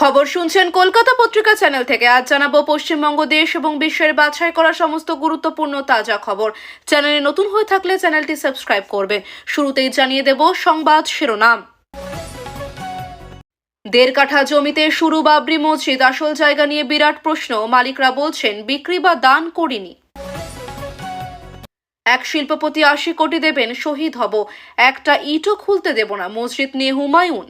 খবর শুনছেন কলকাতা পত্রিকা চ্যানেল থেকে। আজ জানাব পশ্চিমবঙ্গ, দেশ এবং বিশ্বের বাছাই করা সমস্ত গুরুত্বপূর্ণ তাজা খবর। চ্যানেলে নতুন হয়ে থাকলে চ্যানেলটি সাবস্ক্রাইব করবে। শুরুতেই জানিয়ে দেব সংবাদ শিরোনাম। দেড় কাঠা জমিতে শুরু বাবরি মসজিদ, আসল জায়গা নিয়ে বিরাট প্রশ্ন। মালিকরা বলছেন, বিক্রি বা দান করিনি। এক শিল্পপতি আশি কোটি দেবেন, শহীদ হব। একটা ইটও খুলতে দেব না। মসজিদ নিয়ে হুমায়ুন।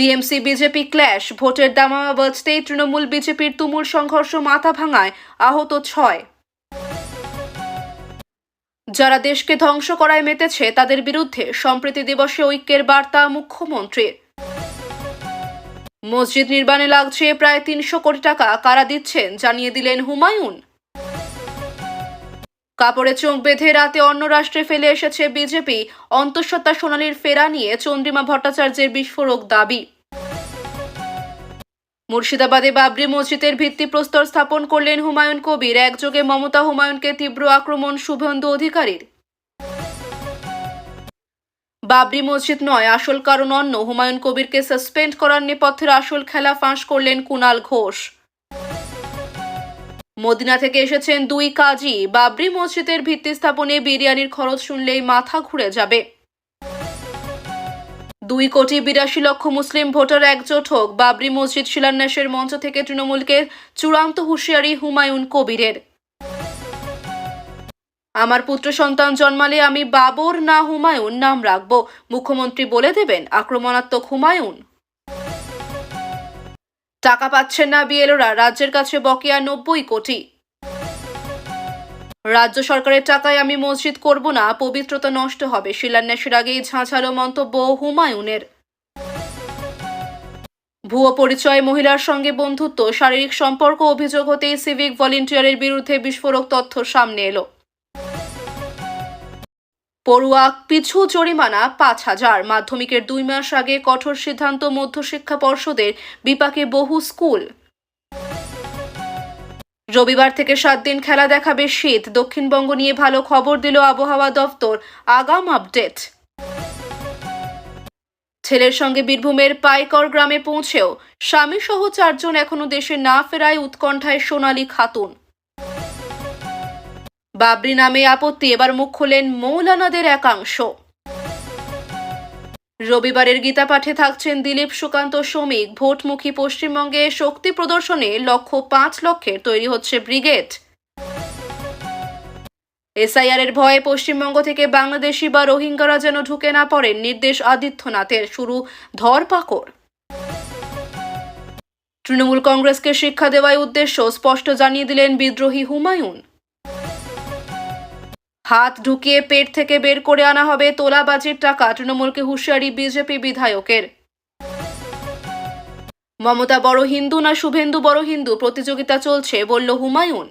টিএমসি বিজেপি ক্ল্যাশ, ভোটের দামামা বাজতেই তৃণমূল বিজেপির তুমুল সংঘর্ষ মাথা ভাঙায়, আহত ছয়। যারা দেশকে ধ্বংস করায় মেতেছে, তাদের বিরুদ্ধে সম্প্রীতি দিবসে ঐক্যের বার্তা মুখ্যমন্ত্রীর। মসজিদ নির্মাণে লাগছে প্রায় তিনশো কোটি টাকা, কারা দিচ্ছেন জানিয়ে দিলেন হুমায়ুন। কাপড়ে চোখ বেঁধে রাতে অন্য রাষ্ট্রে ফেলে এসেছে বিজেপি। অন্তঃসত্ত্বা সোনালীর ফেরা নিয়ে চন্দ্রিমা ভট্টাচার্যের বিস্ফোরক দাবি। মুর্শিদাবাদে বাবরি মসজিদের ভিত্তিপ্রস্তর স্থাপন করলেন হুমায়ুন কবির। একযোগে মমতা হুমায়ুনকে তীব্র আক্রমণ শুভেন্দু অধিকারীর। বাবরি মসজিদ নয়, আসল কারণ অন্য। হুমায়ুন কবিরকে সাসপেন্ড করার নেপথ্যের আসল খেলা ফাঁস করলেন কুনাল ঘোষ। মদিনা থেকে এসেছেন দুই কাজী। বাবরি মসজিদের ভিত্তি স্থাপনে বিরিয়ানির খরচ শুনলেই মাথা ঘুরে যাবে। দুই কোটি বিরাশি লক্ষ মুসলিম ভোটার একজোট হোক, বাবরি মসজিদ শিলান্যাসের মঞ্চ থেকে তৃণমূলকে চূড়ান্ত হুঁশিয়ারি হুমায়ুন কবিরের। আমার পুত্র সন্তান জন্মালে আমি বাবর না হুমায়ুন নাম রাখব। মুখ্যমন্ত্রী বলে দেবেন আক্রমণাত্মক হুমায়ুন। টাকা পাচ্ছেন না বিএলওরা, রাজ্যের কাছে বকেয়া নব্বই কোটি। রাজ্য সরকারের টাকায় আমি মসজিদ করব না, পবিত্রতা নষ্ট হবে। শিলান্যাসের আগেই ঝাঁঝালো মন্তব্য হুমায়ুনের। ভুয়ো পরিচয়, মহিলার সঙ্গে বন্ধুত্ব, শারীরিক সম্পর্ক অভিযোগ হতেই সিভিক ভলেন্টিয়ারের বিরুদ্ধে বিস্ফোরক তথ্য সামনে এলো। পড়ুয়া পিছু জরিমানা পাঁচ হাজার। মাধ্যমিকের দুই মাস আগে কঠোর সিদ্ধান্ত মধ্যশিক্ষা পর্ষদের বিপাকে বহু স্কুল। রবিবার থেকে সাত দিন খেলা দেখাবে শীত। দক্ষিণবঙ্গ নিয়ে ভালো খবর দিল আবহাওয়া দফতর। আগাম আপডেট। ছেলের সঙ্গে বীরভূমের পাইকর গ্রামে পৌঁছেও স্বামী সহ চারজন এখনও দেশে না ফেরায় উৎকণ্ঠায় সোনালী খাতুন। বাবরি নামে আপত্তি, এবার মুখ খোলেন মৌলানাদের একাংশ। রবিবারের গীতা পাঠে থাকছেন দিলীপ সুকান্ত শ্রমিক। ভোটমুখী পশ্চিমবঙ্গে শক্তি প্রদর্শনে লক্ষ্য পাঁচ লক্ষের তৈরি হচ্ছে ব্রিগেড। এসআইআর এর ভয়ে পশ্চিমবঙ্গ থেকে বাংলাদেশি বা রোহিঙ্গারা যেন ঢুকে না পড়েন, নির্দেশ আদিত্যনাথের, শুরু ধরপাকড়। তৃণমূল কংগ্রেসকে শিক্ষা দেওয়ার উদ্দেশ্য, স্পষ্ট জানিয়ে দিলেন বিদ্রোহী হুমায়ুন। হাত ঢুকিয়ে পেট থেকে বের করে আনা হবে তোলাবাজির টাকা তৃণমূলকে হুঁশিয়ারি বিজেপি বিধায়কের। মমতা বড় হিন্দু না শুভেন্দু বড় হিন্দু? প্রতিযোগিতা চলছে, বলল হুমায়ুন।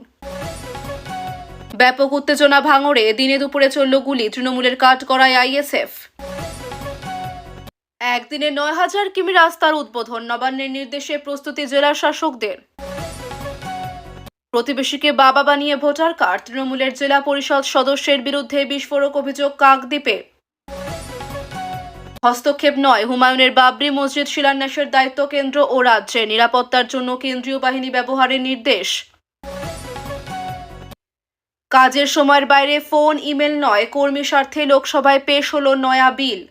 ব্যাপক উত্তেজনা ভাঙড়ে, দিনে দুপুরে চলল গুলি, তৃণমূলের কাট করায় আইএসএফ। একদিনে নয় হাজার কিমি রাস্তার উদ্বোধন, নবান্নের নির্দেশে প্রস্তুতি জেলা শাসকদের। প্রতিবেশীকে বাবা বানিয়ে ভোটার কার্ড। তৃণমূলের জেলা পরিষদ সদস্যের বিরুদ্ধে বিস্ফোরক অভিযোগ কাকদ্বীপে। হস্তক্ষেপ নয়, হুমায়ুনের বাবরি মসজিদ শিলান্যাসের দায়িত্ব কেন্দ্র ও রাজ্যে। নিরাপত্তার জন্য কেন্দ্রীয় বাহিনী ব্যবহারের নির্দেশ। কাজের সময়ের বাইরে ফোন, ইমেল নয়, কর্মী স্বার্থে লোকসভায় পেশ হলো নয়া বিল।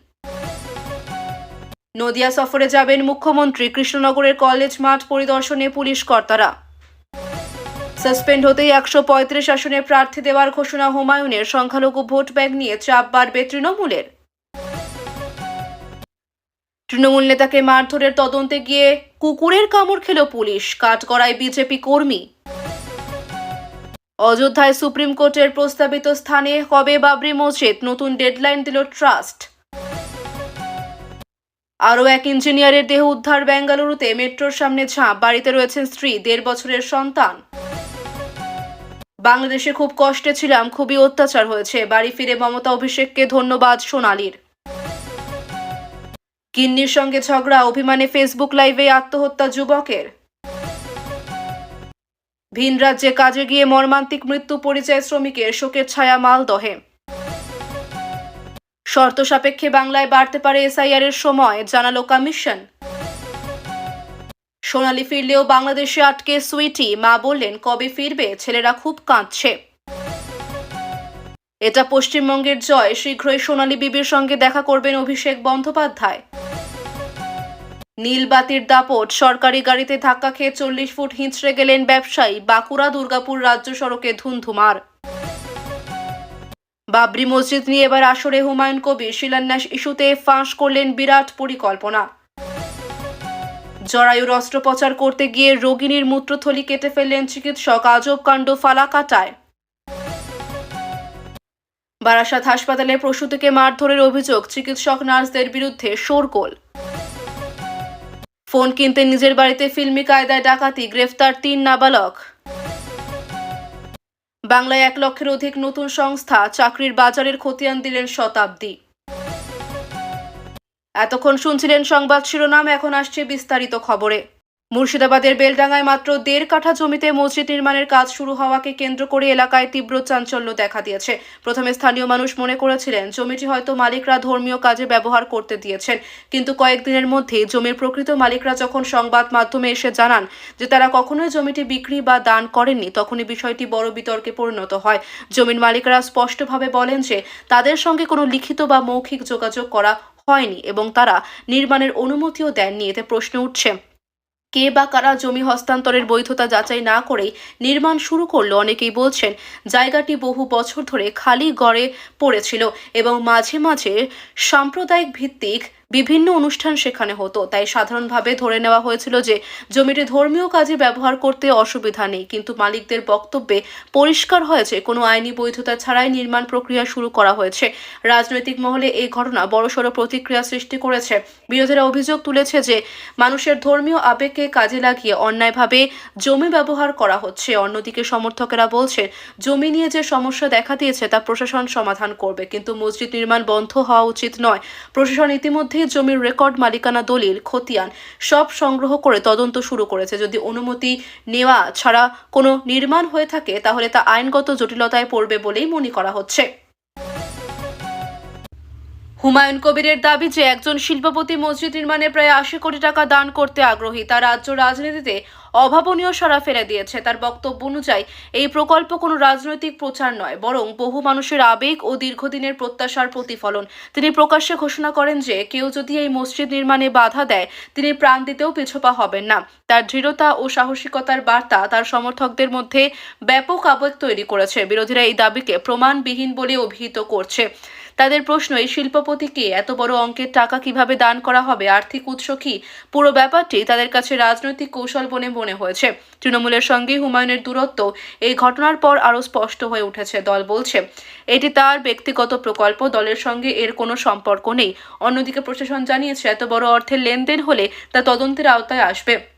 নদিয়া সফরে যাবেন মুখ্যমন্ত্রী। কৃষ্ণনগরের কলেজ মাঠ পরিদর্শনে পুলিশ কর্তারা। সাসপেন্ড হতেই একশো পঁয়ত্রিশ আসনে প্রার্থী দেওয়ার ঘোষণা হুমায়ুনের। সংখ্যালঘু ভোট ব্যাগ নিয়ে চাপ বাড়বে তৃণমূলের। তৃণমূল নেতাকে মারধরের তদন্তে গিয়ে কুকুরের কামড় খেল পুলিশ কাঠগড়ায় বিজেপি কর্মী। অযোধ্যায় সুপ্রিম কোর্টের প্রস্তাবিত স্থানে কবে বাবরি মসজিদ, নতুন ডেডলাইন দিল ট্রাস্ট। আরও এক ইঞ্জিনিয়ারের দেহ উদ্ধার বেঙ্গালুরুতে মেট্রোর সামনে ঝাঁপ, বাড়িতে রয়েছেন স্ত্রী, দেড় বছরের সন্তান। বাংলাদেশে খুব কষ্টে ছিলাম, খুবই অত্যাচার হয়েছে। বাড়ি ফিরে মমতা অভিষেককে ধন্যবাদ সোনালির। কিন্নির সঙ্গে ঝগড়া, অভিমানে ফেসবুক লাইভে আত্মহত্যা যুবকের। ভিন রাজ্যে কাজে গিয়ে মর্মান্তিক মৃত্যু পরিচয় শ্রমিকের শোকের ছায়া মালদহে। শর্ত সাপেক্ষে বাংলায় বাড়তে পারে এসআইআর এর সময়, জানালো কমিশন। সোনালি ফিরলেও বাংলাদেশে আটকে সুইটি। মা বললেন, কবে ফিরবে? ছেলেরা খুব কাঁদছে। এটা পশ্চিমবঙ্গের জয়। শীঘ্রই সোনালী বিবির সঙ্গে দেখা করবেন অভিষেক বন্দ্যোপাধ্যায়। নীলবাতির দাপট। সরকারি গাড়িতে ধাক্কা খেয়ে চল্লিশ ফুট হিঁচড়ে গেলেন ব্যবসায়ী। বাঁকুড়া দুর্গাপুর রাজ্য সড়কে ধুন্ধুমার। বাবরি মসজিদ নিয়ে এবার আসরে হুমায়ুন কবির। শিলান্যাস ইস্যুতে ফাঁস করলেন বিরাট পরিকল্পনা। জরায়ুর অস্ত্রোপচার করতে গিয়ে রোগিনীর মূত্রথলি কেটে ফেললেন চিকিৎসক আজব কাণ্ড ফালাকাটায়। বারাসাত হাসপাতালে প্রসূতিকে মারধরের অভিযোগ, চিকিৎসক নার্সদের বিরুদ্ধে শোরগোল। ফোন কিনতে নিজের বাড়িতে ফিল্মি কায়দায় ডাকাতি, গ্রেফতার তিন নাবালক। বাংলায় এক লক্ষের অধিক নতুন সংস্থা চাকরির বাজারের খতিয়ান দিলেন শতাব্দী। এতক্ষণ শুনছিলেন সংবাদ শিরোনাম, এখন আসছে বিস্তারিত খবরে। মুর্শিদাবাদের বেলডাঙ্গায় মাত্র দেড় কাঠা জমিতে মসজিদ নির্মাণের কাজ শুরু হওয়াকে কেন্দ্র করে এলাকায় তীব্র চাঞ্চল্য দেখা দিয়েছে। প্রথমে স্থানীয় মানুষ মনে করেছিলেন, জমিটি হয়তো মালিকরা ধর্মীয় কাজে ব্যবহার করতে দিয়েছেন। কিন্তু কয়েকদিনের মধ্যেই জমির প্রকৃত মালিকরা যখন সংবাদ মাধ্যমে এসে জানান যে তারা কখনোই জমিটি বিক্রি বা দান করেননি, তখনই বিষয়টি বড় বিতর্কে পরিণত হয়। জমির মালিকরা স্পষ্টভাবে বলেন যে তাদের সঙ্গে কোনো লিখিত বা মৌখিক যোগাযোগ করা হয়নি এবং তারা নির্মাণের অনুমতিও দেননি, এতে প্রশ্ন উঠছে। কে বা কারা জমি হস্তান্তরের বৈধতা যাচাই না করেই নির্মাণ শুরু করল অনেকেই বলছেন, জায়গাটি বহু বছর ধরে খালি গড়ে পড়েছিল এবং মাঝে মাঝে সাম্প্রদায়িক ভিত্তিক বিভিন্ন অনুষ্ঠান সেখানে হতো। তাই সাধারণভাবে ধরে নেওয়া হয়েছিল যে জমিটি ধর্মীয় কাজে ব্যবহার করতে অসুবিধা নেই। কিন্তু মালিকদের বক্তব্যে পরিষ্কার হয়েছে, কোনো আইনি বৈধতা ছাড়াই নির্মাণ প্রক্রিয়া শুরু করা হয়েছে। রাজনৈতিক মহলে এই ঘটনা বড়সড় প্রতিক্রিয়া সৃষ্টি করেছে। বিরোধীরা অভিযোগ তুলেছে যে, মানুষের ধর্মীয় আবেগকে কাজে লাগিয়ে অন্যায়ভাবে জমি ব্যবহার করা হচ্ছে। অন্যদিকে সমর্থকেরা বলছে জমি নিয়ে যে সমস্যা দেখা দিয়েছে তা প্রশাসন সমাধান করবে। কিন্তু মসজিদ নির্মাণ বন্ধ হওয়া উচিত নয়। প্রশাসন ইতিমধ্যেই জমির রেকর্ড মালিকানা দলিল, খতিয়ান সব সংগ্রহ করে তদন্ত শুরু করেছে। যদি অনুমতি নেওয়া ছাড়া কোনো নির্মাণ হয়ে থাকে, তাহলে তা আইনগত জটিলতায় পড়বে বলেই মনে করা হচ্ছে। হুমায়ুন কবিরের দাবি যে একজন শিল্পপতি মসজিদ নির্মাণে প্রায় আশি কোটি টাকা দান করতে আগ্রহী, তা রাজ্য রাজনীতিতে অভাবনীয় সারা ফেলে দিয়েছে। তার বক্তব্য অনুযায়ী, এই প্রকল্প কোনো রাজনৈতিক প্রচার নয়, বরং বহু মানুষের আবেগ ও দীর্ঘদিনের প্রত্যাশার প্রতিফলন। তিনি প্রকাশ্যে ঘোষণা করেন যে, কেউ যদি এই মসজিদ নির্মাণে বাধা দেয়, তিনি প্রাণ দিতেও পিছপা হবেন না। তার দৃঢ়তা ও সাহসিকতার বার্তা তার সমর্থকদের মধ্যে ব্যাপক আবেগ তৈরি করেছে। বিরোধীরা এই দাবিকে প্রমাণবিহীন বলে অভিহিত করছে। তাদের প্রশ্ন, এই শিল্পপতিকে এত বড় অঙ্কের টাকা কীভাবে দান করা হবে? আর্থিক উৎস কি? পুরো ব্যাপারটি তাদের কাছে রাজনৈতিক কৌশল বলে মনে হয়েছে। তৃণমূলের সঙ্গে হুমায়ুনের দূরত্ব, এই ঘটনার পর আরও স্পষ্ট হয়ে উঠেছে, দল বলছে। এটি তার ব্যক্তিগত প্রকল্প, দলের সঙ্গে এর কোনো সম্পর্ক নেই। অন্যদিকে প্রশাসন জানিয়েছে, এত বড় অর্থের লেনদেন হলে তা তদন্তের আওতায় আসবে।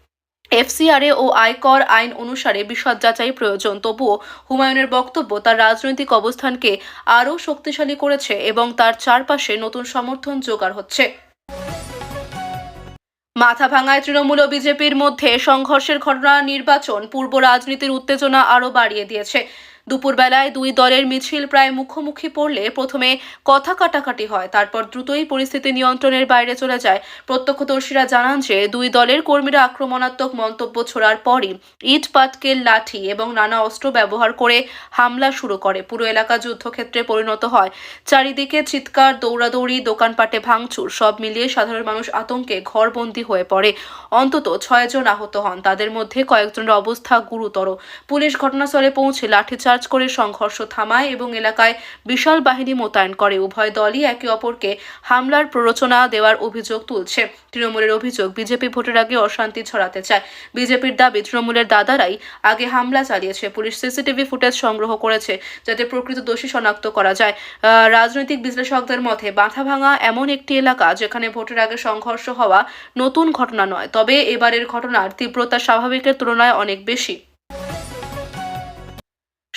এফসিআরএ ও আয়কর আইন অনুসারে বিশদ যাচাই প্রয়োজন। তবুও হুমায়ুনের বক্তব্য, তার রাজনৈতিক অবস্থানকে আরও শক্তিশালী করেছে এবং তার চারপাশে নতুন সমর্থন জোগাড় হচ্ছে। মাথা ভাঙায় তৃণমূল ও বিজেপির মধ্যে সংঘর্ষের ঘটনা নির্বাচন, পূর্ব রাজনীতির উত্তেজনা আরও বাড়িয়ে দিয়েছে। দুপুরবেলায় দুই দলের মিছিল প্রায় মুখোমুখি পড়লে প্রথমে কথা কাটাকাটি হয়, তারপর দ্রুতই পরিস্থিতি নিয়ন্ত্রণের বাইরে চলে যায়। প্রত্যক্ষদর্শীরা জানান যে, দুই দলের কর্মীরা আক্রমণাত্মক মন্তব্য ছোড়ার পরই ইট পাটকেল, লাঠি এবং নানা অস্ত্র ব্যবহার করে হামলা শুরু করে। পুরো এলাকা যুদ্ধক্ষেত্রে পরিণত হয়। চারিদিকে চিৎকার, দৌড়াদৌড়ি, দোকানপাটে ভাঙচুর, সব মিলিয়ে সাধারণ মানুষ আতঙ্কে ঘরবন্দি হয়ে পড়ে। অন্তত ছয়জন আহত হন। তাদের মধ্যে কয়েকজনের অবস্থা গুরুতর। পুলিশ ঘটনাস্থলে পৌঁছে লাঠিচার্জ করে সংঘর্ষ থামায় এবং এলাকায় বিশাল বাহিনী মোতায়েন করে। উভয় দলই একে অপরকে হামলার প্ররোচনা দেওয়ার অভিযোগ তুলছে। তৃণমূলের অভিযোগ, বিজেপি ভোটের আগে অশান্তি ছড়াতে চায়। বিজেপির দাবি, তৃণমূলের দাদারাই আগে হামলা চালিয়েছে। পুলিশ সিসিটিভি ফুটেজ সংগ্রহ করেছে যাতে প্রকৃত দোষী শনাক্ত করা যায়। রাজনৈতিক বিশ্লেষকদের মতে বাঁধা ভাঙা এমন একটি এলাকা যেখানে ভোটের আগে সংঘর্ষ হওয়া নতুন ঘটনা নয়। তবে এবারের ঘটনার তীব্রতা স্বাভাবিকের তুলনায় অনেক বেশি।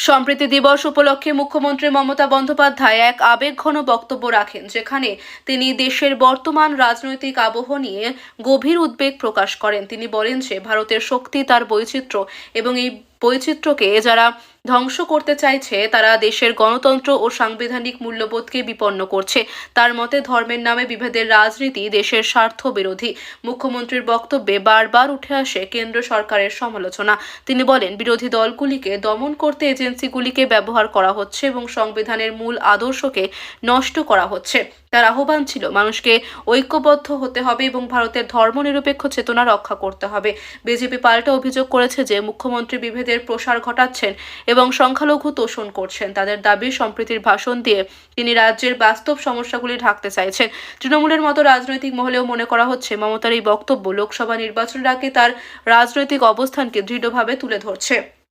সম্প্রীতি দিবস উপলক্ষে মুখ্যমন্ত্রী মমতা বন্দ্যোপাধ্যায় এক আবেগঘন বক্তব্য রাখেন, যেখানে তিনি দেশের বর্তমান রাজনৈতিক আবহ নিয়ে গভীর উদ্বেগ প্রকাশ করেন। তিনি বলেন যে, ভারতের শক্তি তার বৈচিত্র্য এবং এই বৈচিত্র্যকে যারা ধ্বংস করতে চাইছে, তারা দেশের গণতন্ত্র ও সাংবিধানিক মূল্যবোধকে বিপন্ন করছে। তার মতে, ধর্মের নামে বিভেদের রাজনীতি দেশের স্বার্থ বিরোধী মুখ্যমন্ত্রীর বক্তব্যে বারবার উঠে আসে কেন্দ্র সরকারের সমালোচনা। তিনি বলেন, বিরোধী দলগুলিকে দমন করতে এজেন্সিগুলিকে ব্যবহার করা হচ্ছে এবং সংবিধানের মূল আদর্শকে নষ্ট করা হচ্ছে। তার আহ্বান ছিল, মানুষকে ঐক্যবদ্ধ হতে হবে এবং ভারতের ধর্মনিরপেক্ষ চেতনা রক্ষা করতে হবে। বিজেপি পাল্টা অভিযোগ করেছে যে, মুখ্যমন্ত্রী বিভেদের প্রসার ঘটাচ্ছেন এবং সংখ্যালঘু তোষণ করছেন। তাদের দাবি, সম্প্রীতির ভাষণ দিয়ে তিনি রাজ্যের বাস্তব সমস্যাগুলি ঢাকতে চাইছেন। তৃণমূলের মতো রাজনৈতিক মহলেও মনে করা হচ্ছে, মমতার এই বক্তব্য লোকসভা নির্বাচনের আগে তার রাজনৈতিক অবস্থানকে দৃঢ়ভাবে তুলে ধরছে।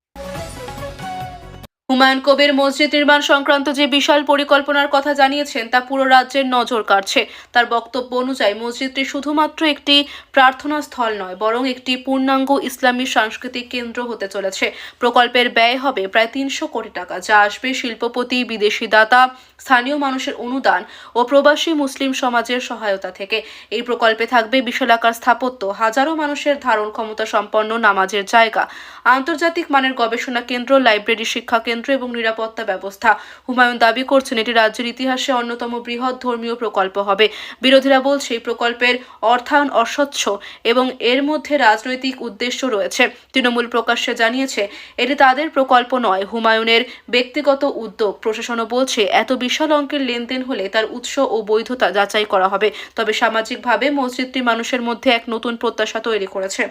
হুমায়ুন কবির মসজিদ নির্মাণ সংক্রান্ত যে বিশাল পরিকল্পনার কথা জানিয়েছেন, তা পুরো রাজ্যের নজর কাড়ছে। তার বক্তব্য অনুযায়ী, মসজিদটি শুধুমাত্র একটি প্রার্থনা স্থল নয়, বরং একটি পূর্ণাঙ্গ ইসলামী সাংস্কৃতিক কেন্দ্র হতে চলেছে। প্রকল্পের ব্যয় হবে প্রায় তিনশো কোটি টাকা, যা আসবে শিল্পপতি, বিদেশি দাতা, স্থানীয় মানুষের অনুদান ও প্রবাসী মুসলিম সমাজের সহায়তা থেকে। এই প্রকল্পে থাকবে বিশালাকার স্থাপত্য, হাজারো মানুষের ধারণ ক্ষমতা সম্পন্ন নামাজের জায়গা, আন্তর্জাতিক মানের গবেষণা কেন্দ্র, লাইব্রেরি, শিক্ষা কেন্দ্র এবং নিরাপত্তা ব্যবস্থা। হুমায়ুন দাবি করছেন এটি রাজ্যের ইতিহাসে অন্যতম বৃহৎ ধর্মীয় প্রকল্প হবে। বিরোধীরা বলছে এই প্রকল্পের অর্থায়ন অস্বচ্ছ এবং এর মধ্যে রাজনৈতিক উদ্দেশ্য রয়েছে। তৃণমূল প্রকাশ্যে জানিয়েছে, এটি তাদের প্রকল্প নয়, হুমায়ুনের ব্যক্তিগত উদ্যোগ। প্রশাসনও বলছে, এত বিশাল অঙ্কের লেনদেন হলে তার উৎস ও বৈধতা যাচাই করা হবে। তবে সামাজিকভাবে মসজিদটি মানুষের মধ্যে এক নতুন প্রত্যাশা তৈরি করেছে।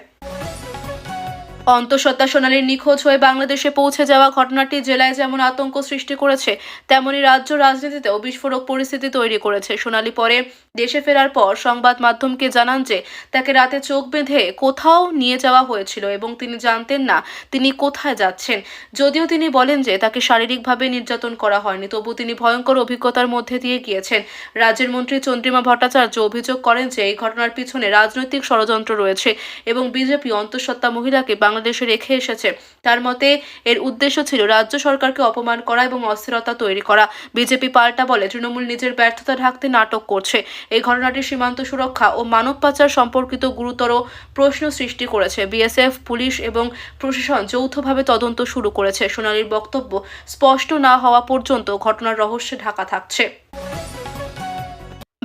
অন্তঃসত্ত্বা সোনালীর নিখোঁজ হয়ে বাংলাদেশে পৌঁছে যাওয়া ঘটনাটি জেলায় যেমন আতঙ্ক সৃষ্টি করেছে, তেমনি রাজ্য রাজনীতিতেও বিস্ফোরক পরিস্থিতি তৈরি করেছে। সোনালী পরে দেশে ফেরার পর সংবাদ মাধ্যমকে জানান যে, তাকে রাতে চোখ বেঁধে কোথাও নিয়ে যাওয়া হয়েছিল এবং তিনি জানতেন না তিনি কোথায় যাচ্ছেন। যদিও তিনি বলেন যে, তাকে শারীরিকভাবে নির্যাতন করা হয়নি, তবু তিনি ভয়ঙ্কর অভিজ্ঞতার মধ্যে দিয়ে গিয়েছেন। রাজ্যের মন্ত্রী চন্দ্রিমা ভট্টাচার্য অভিযোগ করেন যে, এই ঘটনার পিছনে রাজনৈতিক ষড়যন্ত্র রয়েছে এবং বিজেপি অন্তঃসত্ত্বা মহিলাকে বাংলাদেশে রেখে এসেছে। তার মতে, এর উদ্দেশ্য ছিল রাজ্য সরকারকে অপমান করা এবং অস্থিরতা তৈরি করা। বিজেপি পাল্টা বলে, তৃণমূল নিজের ব্যর্থতা ঢাকতে নাটক করছে। এই ঘটনাটি সীমান্ত সুরক্ষা ও মানব পাচার সম্পর্কিত গুরুতর প্রশ্ন সৃষ্টি করেছে। বিএসএফ, পুলিশ এবং প্রশাসন যৌথভাবে তদন্ত শুরু করেছে। সোনালীর বক্তব্য স্পষ্ট না হওয়া পর্যন্ত ঘটনার রহস্যে ঢাকা থাকছে।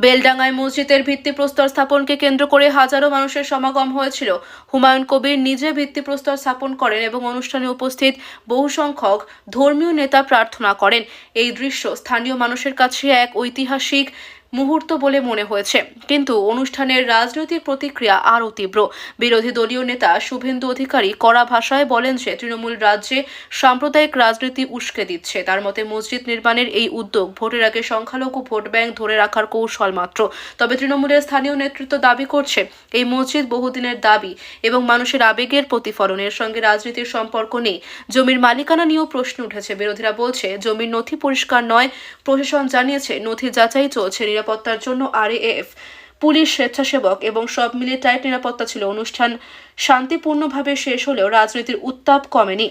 বেলডাঙ্গায় মসজিদের ভিত্তিপ্রস্তর স্থাপনকে কেন্দ্র করে হাজারো মানুষের সমাগম হয়েছিল। হুমায়ুন কবির নিজে ভিত্তিপ্রস্তর স্থাপন করেন এবং অনুষ্ঠানে উপস্থিত বহু সংখ্যক ধর্মীয় নেতা প্রার্থনা করেন। এই দৃশ্য স্থানীয় মানুষের কাছে এক ঐতিহাসিক মুহূর্ত বলে মনে হয়েছে। কিন্তু অনুষ্ঠানের রাজনৈতিক প্রতিক্রিয়া আরও তীব্র। বিরোধী দলীয় নেতা শুভেন্দু অধিকারী কড়া ভাষায় বলেন যে, তৃণমূল রাজ্যে সাম্প্রদায়িক রাজনীতি উস্কে দিচ্ছে। তার মতে, মসজিদ নির্মাণের এই উদ্যোগ ভোটের আগে সংখ্যালঘু ভোট ব্যাংক ধরে রাখার কৌশল মাত্র। তবে তৃণমূলের স্থানীয় নেতৃত্ব দাবি করছে, এই মসজিদ বহুদিনের দাবি এবং মানুষের আবেগের প্রতিফলনের সঙ্গে রাজনীতির সম্পর্ক নেই। জমির মালিকানা নিয়েও প্রশ্ন উঠেছে। বিরোধীরা বলছে, জমির নথি পরিষ্কার নয়। প্রশাসন জানিয়েছে, নথি যাচাই চলছে। নিরাপত্তার জন্য আরএএফ, পুলিশ, স্বেচ্ছাসেবক এবং সব মিলিয়ে টাইট নিরাপত্তা ছিল অনুষ্ঠান শান্তিপূর্ণভাবে শেষ হলেও রাজনীতির উত্তাপ কমেনি।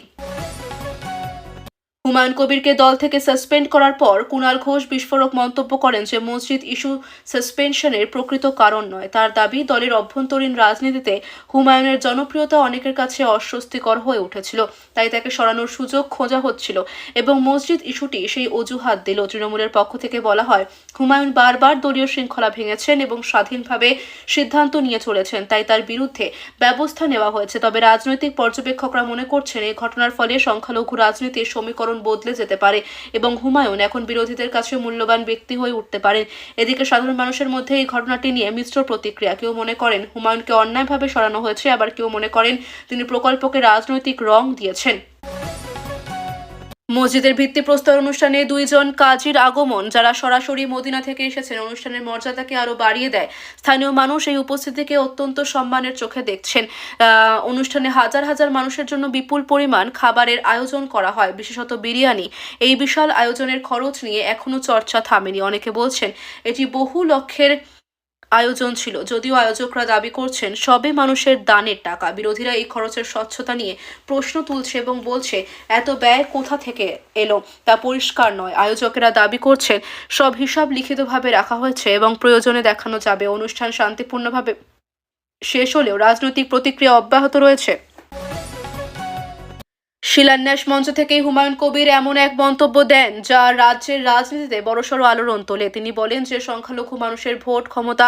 হুমায়ুন কবিরকে দল থেকে সাসপেন্ড করার পর কুণাল ঘোষ বিস্ফোরক মন্তব্য করেন যে মসজিদ ইস্যু সাসপেনশনের প্রকৃত কারণ নয়। তার দাবি, দলের অভ্যন্তরীণ রাজনীতিতে হুমায়ুনের জনপ্রিয়তা অনেকের কাছে অস্বস্তিকর হয়ে উঠেছিল, তাই তাকে সরানোর সুযোগ খোঁজা হচ্ছিল এবং মসজিদ ইস্যুটি সেই অজুহাত দিল। তৃণমূলের পক্ষ থেকে বলা হয়, হুমায়ুন বারবার দলীয় শৃঙ্খলা ভেঙেছেন এবং স্বাধীনভাবে সিদ্ধান্ত নিয়ে চলেছেন, তাই তার বিরুদ্ধে ব্যবস্থা নেওয়া হয়েছে। তবে রাজনৈতিক পর্যবেক্ষকরা মনে করছেন, এই ঘটনার ফলে সংখ্যালঘু রাজনীতির সমীকরণ বদলে যেতে পারে এবং হুমায়ুন এখন বিরোধীদের কাছে মূল্যবান ব্যক্তি হয়ে উঠতে পারেন। এদিকে সাধারণ মানুষের মধ্যে এই ঘটনাটি নিয়ে মিশ্র প্রতিক্রিয়া। কেউ মনে করেন হুমায়ুনকে অন্যায়ভাবে সরানো হয়েছে, আবার কেউ মনে করেন তিনি প্রকল্পকে রাজনৈতিক রং দিয়েছেন। মসজিদের ভিত্তিপ্রস্তর অনুষ্ঠানে দুইজন কাজীর আগমন, যারা সরাসরি মদিনা থেকে এসেছেন। অনুষ্ঠানের মর্যাদাকে আরও বাড়িয়ে দেয়। স্থানীয় মানুষ এই উপস্থিতিকে অত্যন্ত সম্মানের চোখে দেখছেন। অনুষ্ঠানে হাজার হাজার মানুষের জন্য বিপুল পরিমাণ খাবারের আয়োজন করা হয়। বিশেষত বিরিয়ানি। এই বিশাল আয়োজনের খরচ নিয়ে এখনও চর্চা থামেনি, অনেকে বলছেন। এটি বহু লক্ষের আয়োজন ছিল। যদিও আয়োজকরা দাবি করছেন, সবে মানুষের দানের টাকা। বিরোধীরা এই খরচের স্বচ্ছতা নিয়ে প্রশ্ন তুলছে এবং বলছে, এত ব্যয় কোথা থেকে এলো? তা পরিষ্কার নয়। আয়োজকেরা দাবি করছেন, সব হিসাব লিখিতভাবে রাখা হয়েছে এবং প্রয়োজনে দেখানো যাবে। অনুষ্ঠান শান্তিপূর্ণভাবে শেষ হলেও রাজনৈতিক প্রতিক্রিয়া অব্যাহত রয়েছে। শিলান্যাস মঞ্চ থেকেই হুমায়ুন কবির এমন এক মন্তব্য দেন, যা রাজ্যের রাজনীতিতে বড়সড় আলোড়ন তোলে। তিনি বলেন যে, সংখ্যালঘু মানুষের ভোট ক্ষমতা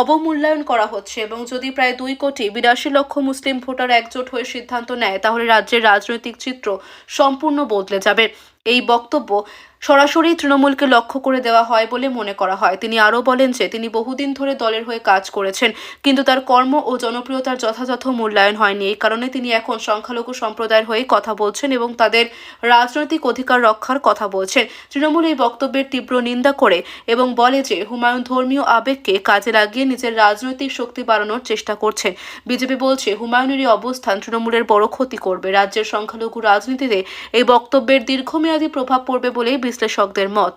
অবমূল্যায়ন করা হচ্ছে এবং যদি প্রায় দুই কোটি বিরাশি লক্ষ মুসলিম ভোটার একজোট হয়ে সিদ্ধান্ত নেয়, তাহলে রাজ্যের রাজনৈতিক চিত্র সম্পূর্ণ বদলে যাবে। এই বক্তব্য সরাসরি তৃণমূলকে লক্ষ্য করে দেওয়া হয় বলে মনে করা হয়। তিনি আরও বলেন যে, তিনি বহুদিন ধরে দলের হয়ে কাজ করেছেন, কিন্তু তার কর্ম ও জনপ্রিয়তার যথাযথ মূল্যায়ন হয়নি। এই কারণে তিনি এখন সংখ্যালঘু সম্প্রদায়ের হয়ে কথা বলছেন এবং তাদের রাজনৈতিক অধিকার রক্ষার কথা বলছেন। তৃণমূল এই বক্তব্যের তীব্র নিন্দা করে এবং বলে যে, হুমায়ুন ধর্মীয় আবেগকে কাজে লাগিয়ে নিজের রাজনৈতিক শক্তি বাড়ানোর চেষ্টা করছেন। বিজেপি বলছে, হুমায়ুনের এই অবস্থান তৃণমূলের বড় ক্ষতি করবে। রাজ্যের সংখ্যালঘু রাজনীতিতে এই বক্তব্যের দীর্ঘমেয়াদী প্রভাব পড়বে বলেই বিশ্লেষকদের মত